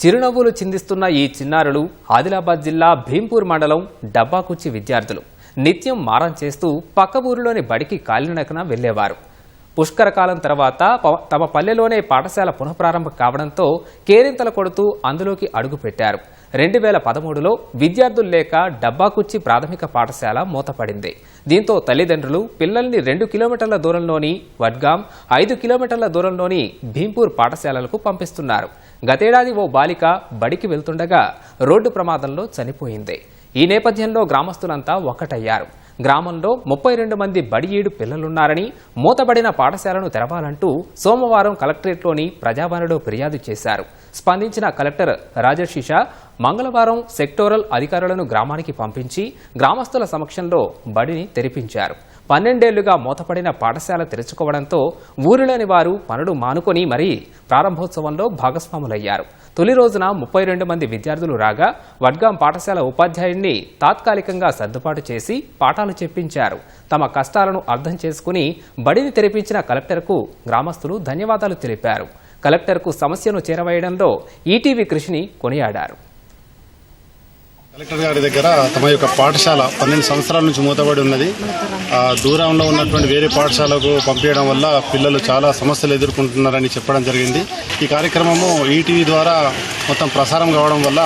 చిరునవ్వులు చిందిస్తున్న ఈ చిన్నారులు ఆదిలాబాద్ జిల్లా భీంపూర్ మండలం డబ్బాకుచ్చి విద్యార్థులు. నిత్యం మారం చేస్తూ పక్క ఊరిలోని బడికి కాలినడకన వెళ్ళేవారు పుష్కర కాలం తర్వాత ప- తమ పల్లెలోనే పాఠశాల పునఃప్రారంభం కావడంతో కేరింతలు కొడుతూ అందులోకి అడుగుపెట్టారు రెండు వేల పదమూడులో విద్యార్థులు లేక డబ్బాకుచ్చి ప్రాథమిక పాఠశాల మూతపడింది. దీంతో తల్లిదండ్రులు పిల్లల్ని రెండు కిలోమీటర్ల దూరంలోని వడ్గాం ఐదు కిలోమీటర్ల దూరంలోని భీంపూర్ పాఠశాలలకు పంపిస్తున్నారు. గతేడాది ఓ బాలిక బడికి వెళ్తుండగా రోడ్డు ప్రమాదంలో చనిపోయింది. ఈ నేపథ్యంలో గ్రామస్తులంతా ఒక్కటయ్యారు గ్రామంలో ముప్పై రెండు మంది బడియీడు పిల్లలున్నారని మూతబడిన పాఠశాలను తెరవాలంటూ సోమవారం కలెక్టరేట్లోని ప్రజాభవన్లో ఫిర్యాదు చేశారు. స్పందించిన కలెక్టర్ రాజశిష మంగళవారం సెక్టోరల్ అధికారులను గ్రామానికి పంపించి గ్రామస్తుల సమక్షంలో బడిని తెరిపించారు. పన్నెండేళ్ళుగా మూతపడిన పాఠశాల తెరుచుకోవడంతో ఊరిలోని వారు పనులు మానుకొని మరీ ప్రారంభోత్సవంలో భాగస్వాములయ్యారు. తొలి రోజున ముప్పై రెండు మంది విద్యార్థులు రాగా వడ్గాం పాఠశాల ఉపాధ్యాయుణ్ణి తాత్కాలికంగా సర్దుబాటు చేసి పాఠాలు చెప్పించారు. తమ కష్టాలను అర్థం చేసుకుని బడిని తెరిపించిన కలెక్టర్కు గ్రామస్తులు ధన్యవాదాలు తెలిపారు. కలెక్టర్కు సమస్యను చేరవేయడంలో ఈటీవీ కృషిని కొనియాడారు. కలెక్టర్ గారి దగ్గర తమ యొక్క పాఠశాల పన్నెండు సంవత్సరాల నుంచి మూతబడి ఉన్నది. దూరంలో ఉన్నటువంటి వేరే పాఠశాలకు పంపించడం వల్ల పిల్లలు చాలా సమస్యలు ఎదుర్కొంటున్నారని చెప్పడం జరిగింది. ఈ కార్యక్రమము ఈటీవీ ద్వారా మొత్తం ప్రసారం కావడం వల్ల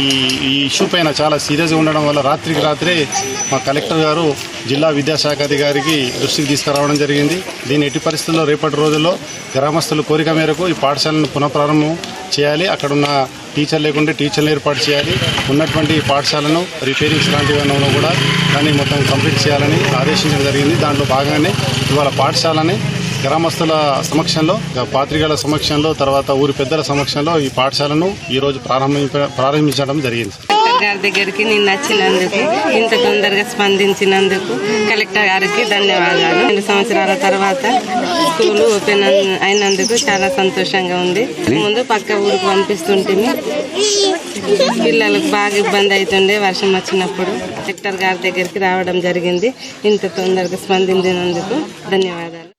ఈ ఈ ఇష్యూ పైన చాలా సీరియస్గా ఉండడం వల్ల రాత్రికి రాత్రే మా కలెక్టర్ గారు జిల్లా విద్యాశాఖ అధికారికి దృష్టికి తీసుకురావడం జరిగింది. దీని ఎట్టి పరిస్థితుల్లో రేపటి రోజుల్లో గ్రామస్తుల కోరిక మేరకు ఈ పాఠశాలను పునఃప్రారంభం చేయాలి. అక్కడున్న టీచర్ లేకుంటే టీచర్లు ఏర్పాటు చేయాలి. ఉన్నటువంటి పాఠశాలను రిపేరింగ్స్ లాంటివన్నో కూడా దాన్ని మొత్తం కంప్లీట్ చేయాలని ఆదేశించడం జరిగింది. దాంట్లో భాగంగానే ఇవాళ పాఠశాలని గ్రామస్తుల సమక్షంలో పాత్రికల సమక్షంలో తర్వాత ఊరి పెద్దల సమక్షంలో ఈ పాఠశాలను ఈరోజు ప్రారంభించడం జరిగింది. గారి దగ్గరికి నేను నచ్చినందుకు ఇంత తొందరగా స్పందించినందుకు కలెక్టర్ గారికి ధన్యవాదాలు. రెండు సంవత్సరాల తర్వాత స్కూల్ ఓపెన్ అయినందుకు చాలా సంతోషంగా ఉంది. ముందు పక్క ఊరికి పంపిస్తుంటే పిల్లలకు బాగా ఇబ్బంది అవుతుండే వర్షం వచ్చినప్పుడు కలెక్టర్ గారి దగ్గరికి రావడం జరిగింది. ఇంత తొందరగా స్పందించినందుకు ధన్యవాదాలు.